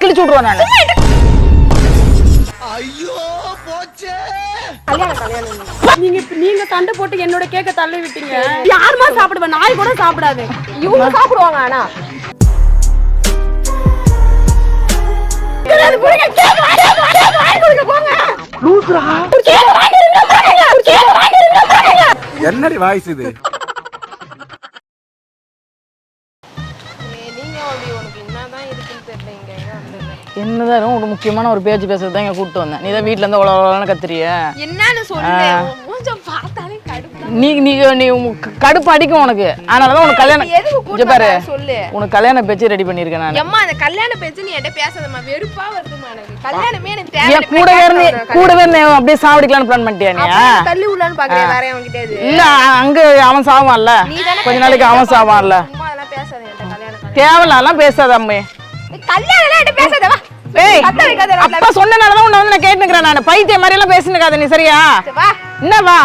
கிழிச்சு விடுவேன் நான். நீங்க இப்ப- நீங்க சண்டை போட்டு என்னோட கேக்க தள்ளி விட்டீங்க. யாருமா சாப்பிடுவா நாய் கூட சாப்பிடாது. இவங்க சாப்பிடுவாங்க ஆனா. அது புடிங்க, கேக்கு என்னதான் ஒரு முக்கியமான ஒரு பேச்சு பேசுறது தான் இங்க கூப்பிட்டு வந்தேன். நீ தான் வீட்டுல இருந்து உலக கத்துறிய? என்னன்னு சொல்லுங்க நீ நீ நீ கடுப்பு அடிக்கும் உனக்கு. அதனாலதான் உனக்கு கல்யாணம் பாரு. சொல்லு. உனக்கு கல்யாண பேச்சு ரெடி பண்ணிருக்கேன் நான். எம்மா அந்த கல்யாண பேச்சு நீ என்கிட்ட பேசாதம்மா. வெறுப்பா வருதுமா எனக்கு. கல்யாணமே எனக்கு ஏன் கூடவே இருந்து கூடவே இருந்து அப்படியே சாவடிக்கலாம்னு பிளான் பண்ணிட்டியா நீ? தேவை தள்ளி விடலான்னு பாக்குறேன் வேற அவன் கிட்ட இல்ல அங்க அவன் சாவான்ல. தானே கொஞ்ச நாளைக்கு அவன் சாவான்ல. அதெல்லாம் பேசாத அம்மே கல்யாணம். என்கிட்ட பேசாத வா ஏய். அப்பா சொன்னனாலதான் உன்னை வந்து நான் கேட்டுக்கிறேன் நான். பைத்திய மாதிரி எல்லாம் பேசினுக்காத நீ சரியா? வா. என்ன வா.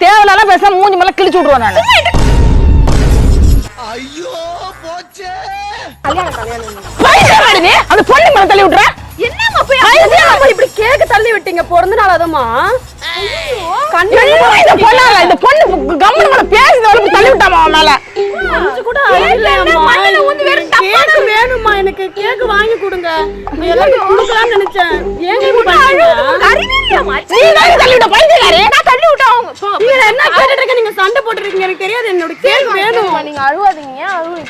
தேவையில்லாம் பேச மூஞ்சி மேல கிழிச்சு விடுவேன் நான். கல்யாணம் கல்யாணம். பைத்தியமாடி நீ? அந்த பொண்ணு மேல தள்ளி விட்டுற. என்னம்மா போய் பைத்தியமா இப்படி கேக்கு தள்ளி விட்டீங்க பிறந்த நாள் அதுமா இந்த பொண்ணால இந்த பொண்ணு கம்மன் மேல வரைக்கும் தள்ளி விட்டாமா அவன் மேல? கொஞ்சம் கூட அறிவில்லையாம்மா. கேக்கு வேணுமா எனக்கு கேக்கு வாங்கி கொடுங்க. நான் எல்லாருக்கும் கொடுக்கலாம்னு நினைச்சேன். ஏங்க இப்படி பண்றீங்க? நீ தான் தள்ளி விட்ட பைத்தியக்காரி நான் தள்ளி விட்டா அவங்க போங்க. கேட்டுட்டு இருக்க நீங்க சண்டை போட்டுருக்கீங்க. எனக்கு தெரியாது. என்னோட கேக் வேணும். நீங்க அழுவாதீங்க. அழுவு.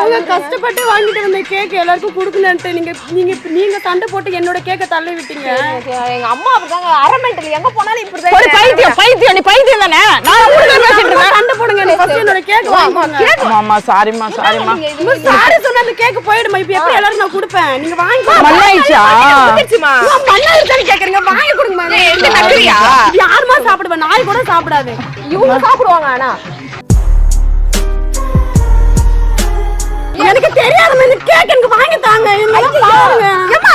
அவங்க கஷ்டப்பட்டு வாங்கிட்டு வந்த கேக் எல்லாருக்கும் கொடுக்கணும்ட்டு நீங்க நீங்க நீங்க சண்டை போட்டு என்னோட கேக்க தள்ளி விட்டீங்க. எங்க அம்மா அப்படிதாங்க. அரை மெண்டல் எங்க போனாலும் ஒரு இப்படிதான் பைத்தியம் பைத்தியம். நீ பைத்தியம் தானே? நான் உங்ககிட்ட பேசிட்டு இருக்கேன் சண்டை போடுங்க. எனக்கு first என்னோட கேக் வாங்குங்க ஆமா ஆமா சாரிம்மா சாரிம்மா சாரி சொன்ன அந்த கேக் போயிடுமா? இப்ப எப்படி எல்லாரும் நான் கொடுப்பேன். நீங்க வாங்கி வந்துருச்சுமா பண்ணாதுன்னு கேக்குறீங்க. வாங்கி? இது யாருமா சாப்பிடுவா? நாய் கூட சாப்பிடாது. இவங்க சாப்பிடுவாங்க ஆனா. எனக்கு தெரியாத இந்த கேக் எனக்கு வாங்கி தாங்க. ஏம்மா என்னம்மா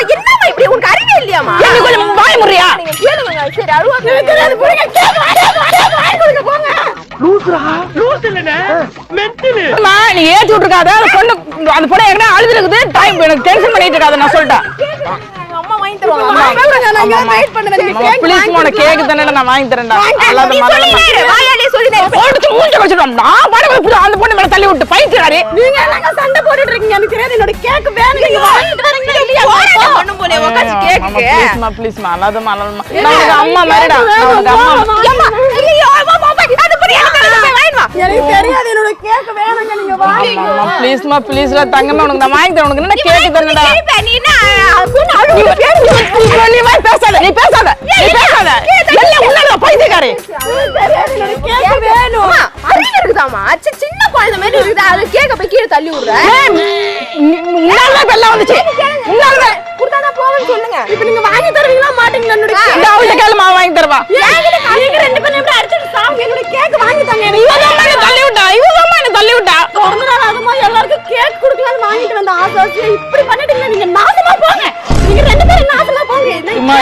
இப்படி? உனக்கு அறிவே இல்லையாம்மா? நீ கொஞ்சம் வாய முறியா? கேளுங்க சரி அழுவாங்க எனக்கு தெரியாது கேக் வாங்கி வாங்கி வாங்கி கொடுங்க போங்க. அம்மா, நீ ஏத்தி விட்டுருக்காத. அந்த பொண்ணு அந்த பொண்ணு எங்கன்னா அழுது இருக்குது டைம் எனக்கு டென்ஷன் பண்ணிட்டு இருக்காத நான் சொல்லிட்டேன். வாங்கி தருவாங்க. கேக் ப்ளீஸ் உன கேக்கு தானே நான் வாங்கி தரேன்டா. அல்லாத மாதிரி இரு. போட்டு மூஞ்ச வச்சிடும் நான் பாட அந்த பொண்ணு மேல தள்ளி விட்டு பைத்தியாரி நீங்க என்னங்க சண்டை போட்டுட்டு இருக்கீங்க? எனக்கு தெரியாது என்னோட கேக் வேணும் நீங்க வாங்கிட்டு வரீங்களா? இல்லையா? போராட்டம் பண்ணும் போல ப்ளீஸ்மா ப்ளீஸ்மா நான் அம்மா மாதிரிடா நான் அம்மா ஐயோ, அது. எனக்கு தெரியாது. என்னோட கேக் வேணுங்க நீங்க வாங்கி. ப்ளீஸ்மா ப்ளீஸ்ல தங்கமா உனக்கு நான் வாங்கி தரேன். உனக்கு என்ன கேப்ப, நீ என்ன, பேசாத நீ பேசாத நீ பேசாத. எல்லாம் உன்னால பைத்தியக்காரி. கேக் வேணும். சின்ன குழந்தை மாதிரி இருக்குதா? அது கேக்க போய் கீழே தள்ளி விடுற. உன்னால வெள்ளம் வந்துச்சு. உன்னால கொடுத்தாதான் போவேன்னு சொல்லுங்க. இப்ப நீங்க வாங்கி தருவீங்களா மாட்டீங்களா என்னோட இந்த அவள்கிட்ட கேளு மாவு வாங்கி தருவா. என்கிட்ட கலைஞர் ரெண்டு பேரும் எப்படி அடிச்சிட்டு சாவுங்க? என்னோட கேக் வாங்கி தாங்க எனக்கு இவதான் என்ன தள்ளி விட்டா. இவதான் என்ன தள்ளி விட்டா. பிறந்த நாள் அதுமா எல்லாருக்கும் கேக் கொடுக்கலாம்னு வாங்கிட்டு வந்த ஆசை ஆசையா? இப்படி பண்ணிட்டீங்க நீங்க நாசமா போங்க. நீங்க ரெண்டு பேரும் நாசமா போங்க. அம்மா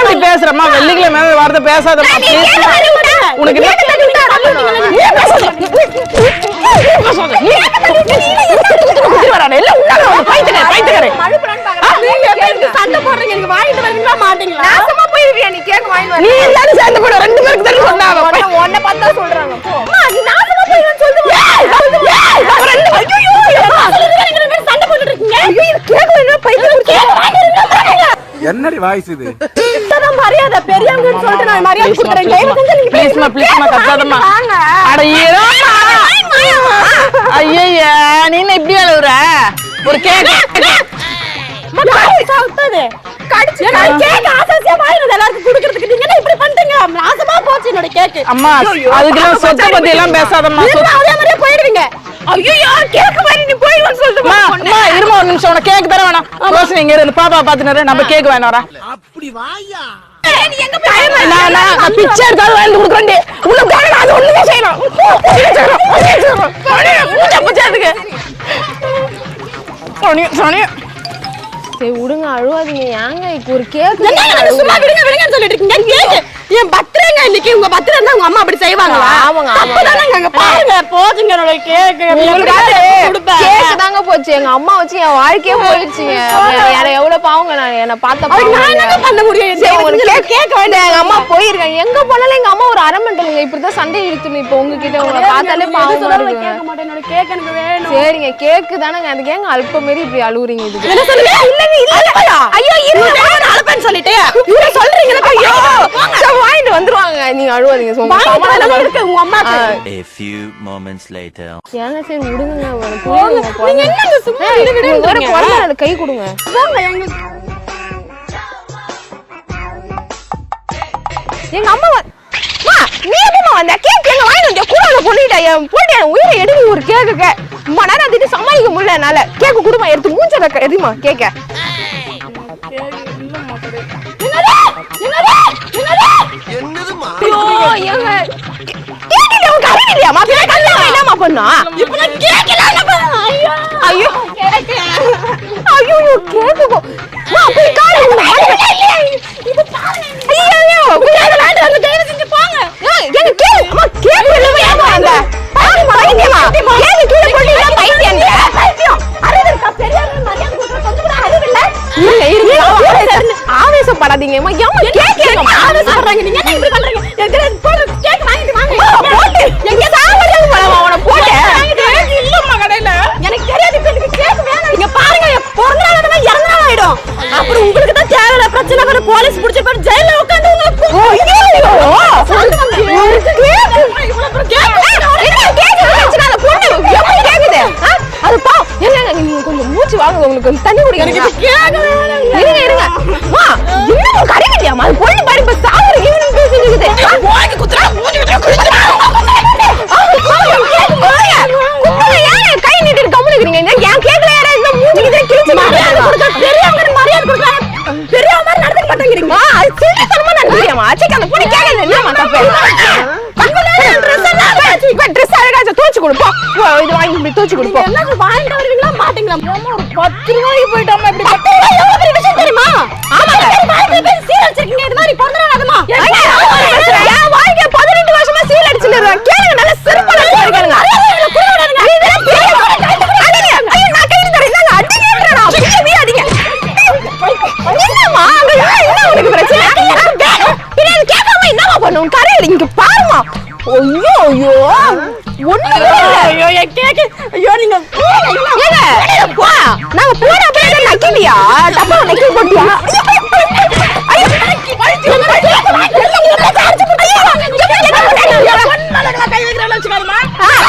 இப்படி பேசுறம்மா? வெள்ளிக்கிழமை வார்த்தை விட்டா. உனக்கு என்ன- பேசாத. நீ பேசாத. நீ குத்தி வரானே. எல்லாம் உன்னால வந்து பைத்தியக்காரி, பைத்தியக்காரி. அழுப்புறான்னு பாக்குறேன். நீங்க எப்படி எனக்கு சண்டை போடுறீங்க எனக்கு வாங்கிட்டு நாசமா போயிருவியா நீ? எல்லாரும் சேர்ந்து போடு. ரெண்டு பேருக்கு தெரியும் சொன்னா அவ. உன்னை- உன்னை பார்த்தா சொல்றாங்க. போ. அம்மா, நீ நாசமா போயிடுவேன்னு சொல்லுங்க ஏய், அவ ரெண்டு பேரும் ஐயோ, ஐயோ, ஐயோ. சண்டை போட்டுட்டு இருக்கீங்க. ஐயோ இது கேக் வேணும் பைத்தியம் கேக் வாங்கிருங்க என்னடி வாய்ஸ் இது? இதான் மரியாதை பெரியவங்கன்னு சொல்லிட்டு நான் மரியாதை கொடுக்குறேன். தயவு செஞ்சு நீங்க please-மா, please-மா, கத்தாதம்மா. அட நீ என்ன இப்படி அழுவுற? ஒரு கேக்கு. சாப்பிட்டது கடிச்சு கேக் ஆசாசியா வாங்கினது எல்லாருக்கும் கொடுக்கறதுக்கு நீங்க என்ன இப்படி பண்ணிட்டீங்க நாசமா போச்சு என்னோட கேக் அம்மா அதுக்கெல்லாம் சொத்தை பத்தி எல்லாம் பேசாதம்மா அதே மாதிரியே போயிடுவீங்க ஐயோ கேக்க மாதிரி நீ போயிடுவேன்னு சொல்லிட்டு அம்மா, இரும்மா ஒரு நிமிஷம் உனக்கு கேக் தர வேணாம் ரோஷினி இங்க இருந்து பாப்பா பாத்துனாரு நம்ம கேக் வேணும் வரேன் ஏய், நீ எங்க போய் நான் நான் நான் பிச்சை எடுத்தாலும் வாங்கி கொடுக்குறேன் உனக்கு அது ஒண்ணுமே பிச்சை எடுத்துக்க. சோனியா, சோனியா. சரி விடுங்க அழுவாதீங்க. ஏங்க இப்போ ஒரு கேக் சும்மா விடுங்க விடுங்கன்னு சொல்லிட்டு இருக்கீங்க. கேக் என் பத்திரங்க இன்னைக்கு? உங்க பத்திரம் இருந்தா உங்க அம்மா அப்படி செய்வாங்களா? ஆமாங்க, ஆமாங்க. அப்பதானங்க அங்க பாருங்க. போச்சுங்க என்னோட கேக்கு உங்களுக்காக கொடுப்பேன் கேக்கு போச்சு எங்க அம்மா வச்சு என் வாழ்க்கையே போயிடுச்சுங்க எனக்கு எவ்வளவு பாவங்க நான் என்ன பார்த்த நான் பண்ண முடியும்? கேட்க வேண்டாம் எங்க அம்மா போயிருக்காங்க. எங்க போனாலும் எங்க அம்மா ஒரு அரை மண்டலுங்க இப்படிதான் சண்டை இழுத்துணும் இப்ப உங்ககிட்ட உங்களை பார்த்தாலே பாவமா இருக்கு. சரிங்க கேக்கு தானங்க. அதுக்கு ஏங்க அல்ப மாரி இப்படி அழுவுறீங்க சொல்லுங்க? இல்லங்க இல்ல. ஐயோ சொல்லிட்டு இவர சொல்றீங்களா ஐயோ வாங்கிட்டு வந்துருவாங்க. நீங்க அழுவாதீங்க. இருக்கு உங்க அம்மா A few moments later. ஏங்க சரி விடுங்க. நீங்க சும்மா விடு கை கொடுங்க. எங்க அம்மா வ- நீ எப்பமா வந்த? கேக் எங்க வாங்கி வந்த கூட அந்த பொண்ணுகிட்ட என் பொண்ணு என் உயிரை எடுங்க ஒரு கேக்கு அம்மா நேரம் அதுட்டு சமாளிக்க முடியல என்னால. கேக்கு கொடுமா எடுத்து மூஞ்ச எதுமா என்னதுமா ஐயோ, ஏங்க, கேக் அறிவு இல்லையாம்மா? பின்ன கல்யாணம் என்னம்மா பண்ணா? ஐயோ. ஐயோ. கேக்கு கொ- அம்மா, அப்படி காணு, உங்க மனைவி. ஐயோ, ஐயோ, கொஞ்சம் அதை தயவு செஞ்சு போங்க. ஏய், எங்க அம்மா, மூச்சு வாங்க உங்களுக்கு கொஞ்சம் தண்ணி குடிக்க இருங்க இருங்க அம்மா, இன்னும் கரையிலையாமா அது பொண்ணு பாரு இப்ப சாகுற ஈவினிங் பேசிட்டு இருக்குது வாங்கி குத்துறா மூஞ்சி குத்துறா குத்துறா கை நீட்டி கம்முனு என் கேக்கல யாரா இந்த மூஞ்சி கிட்ட கிழிச்சு பெரியவங்க மரியாதை கொடுக்குறாங்க பெரியவங்க மாதிரி நடந்துக்க மாட்டேங்கிறீங்க அம்மா, அது சிரித்தனமா நடந்துக்கிறியாம்மா? அச்சைக்கு அந்த பொண்ணு கேக்குறது என்னம்மா தப்பு? இப்ப dress அழகாச்சு, துவைச்சு கொடு, போ. போ, இது வாங்கி இப்படி துவைச்சு கொடு, போ. என்ன வாங்கிட்டு வருவீங்களா மாட்டீங்களா ஒரு பத்து ரூபாய்க்கு போயிட்டோமா இப்படி பத்து ரூபாய் எவ்வளவு பெரிய விஷயம் தெரியுமா ஆமாங்க. வாழ்க்கையில போய் சீர் வச்சிருக்கீங்க இது மாதிரி பிறந்த நாள் அதுமா. என் வாழ்க்கைய 18 வருஷமா சீல் அடிச்சுன்னு இருக்கேன். கேளுங்க, நல்ல செருப்பால அடிச்சு கேளுங்க. இதெல்லாம் பெரிய அடிங்க. ஐயோ, நான் கையில தரேன். இந்தாங்க, அடிங்கன்றேன் நான். அப்படியே வீழாதீங்க. என்னம்மா, அங்க என்ன என்ன உனக்கு பிரச்சனை? பின்னாடி கேட்காம? கரையில இங்க பாரும்மா. ஐயோ, ஐயோ. இல்ல. ஐயோ என் கேக்கு ஐயோ நீங்க ஏங்க, போ. நாங்க அப்படியே நக்கி போட்டியா?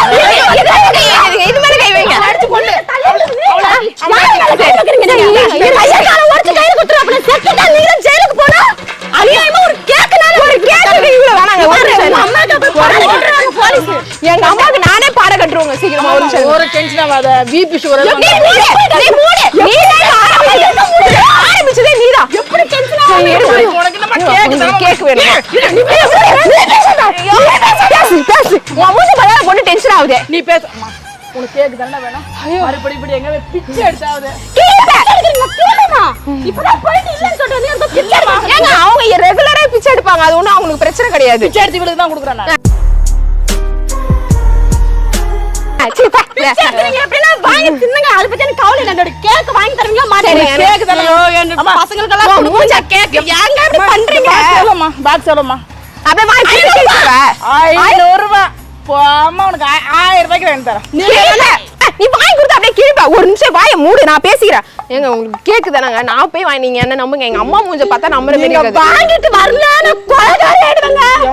ஐயோ, இது- இது மேல கை வைக்காதீங்க, இது மேல கை வைங்க. எங்க அம்மாவுக்கு நானே பாட கட்டுருவாங்க சீக்கிரமா ஒரு டென்ஷன் ஆகாத. பிபி சுகர் நீ மூடு, நீ மூடு. ஆரம்பிச்சது. கேக் வேணுமா? பேசு, பேசு. உன் மூஞ்சி பொண்ணு tension ஆகுது. நீ பேச. உனக்கு தானே வேணும் மறுபடி இப்படி எங்க பிச்சை எடுத்தாவது? பிச்சை எடுமா. ஏங்க, அவங்க ரெகுலரா பிச்சை எடுப்பாங்க. அது ஒண்ணும் அவங்களுக்கு பிரச்சனை கிடையாது. பிச்சை எடுத்து இவளுக்கு தான் ஒரு நிமிஷம் வாயை மூடு நான் பேசிக்கிறேன். ஏங்க உங்களுக்கு கேக்கு தானங்க? நான் போய் வாங்கி நீங்க என்ன நம்புங்க? எங்க அம்மா மூஞ்ச பார்த்தா நம்புற. வாங்கிட்டு வரல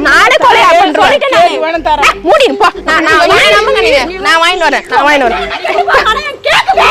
நானே கொலையா சொல்லிட்டேன் நான் தரேன் மூடி நான் நான் வாங்கி நம்புங்க நான் வாங்கி வரேன் நான் வாங்கி வரேன் கேக்குதா